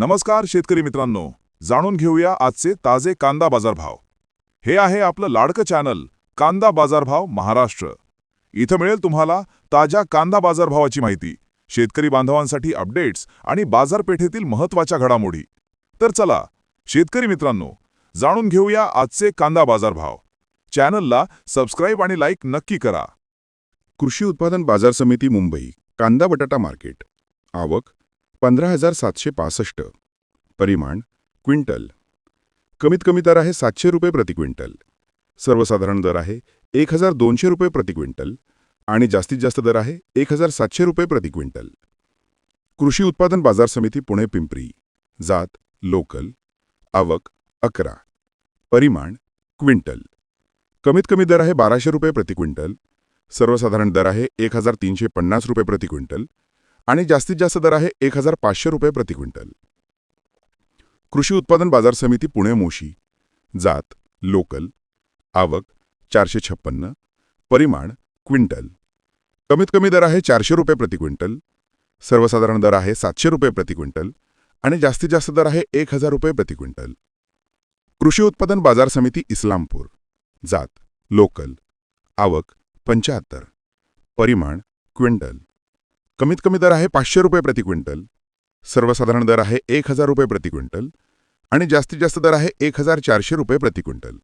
नमस्कार शेतकरी मित्रांनो. जाणून घेऊया आजचे ताजे कांदा बाजारभाव. हे आहे आपलं लाडकं चॅनल कांदा बाजारभाव महाराष्ट्र. इथं मिळेल तुम्हाला ताज्या कांदा बाजारभावाची माहिती शेतकरी बांधवांसाठी अपडेट्स आणि बाजारपेठेतील महत्त्वाच्या घडामोडी. तर चला शेतकरी मित्रांनो जाणून घेऊया आजचे कांदा बाजारभाव. चॅनलला सबस्क्राईब आणि लाईक नक्की करा. कृषी उत्पादन बाजार समिती मुंबई कांदा बटाटा मार्केट. आवक पंधरा हजार सातशे पासष्ट. परिमाण क्विंटल. कमीत कमी दर आहे सातशे रुपये प्रति क्विंटल. सर्वसाधारण दर आहे एक हजार दोनशे रुपये प्रति क्विंटल आणि जास्तीत जास्त दर आहे एक हजार सातशे रुपये प्रति क्विंटल. कृषी उत्पादन बाजार समिती पुणे पिंपरी. जात लोकल. आवक अकरा. परिमाण क्विंटल. कमीत कमी दर आहे बाराशे रुपये प्रति क्विंटल. सर्वसाधारण दर आहे एक हजार तीनशे पन्नास रुपये प्रति क्विंटल. आणि जास्तीत जास्त दर आहे एक हजार पाचशे रुपये प्रति क्विंटल. कृषी उत्पादन बाजार समिती पुणे मोशी. जात लोकल आवक चारशे छप्पन्न परिमाण क्विंटल. कमीत कमी दर आहे चारशे रुपये प्रति क्विंटल. सर्वसाधारण दर आहे सातशे रुपये प्रति क्विंटल आणि जास्तीत जास्त दर आहे एक हजार रुपये प्रति क्विंटल. कृषी उत्पादन बाजार समिती इस्लामपूर. जात लोकल आवक पंच्याहत्तर परिमाण क्विंटल. कमीत कमी दर आहे पाचशे रुपये प्रति क्विंटल. सर्वसाधारण दर आहे एक हजार रुपये प्रति क्विंटल. आणि जास्तीत जास्त दर आहे एक हजार चारशे रुपये प्रति क्विंटल.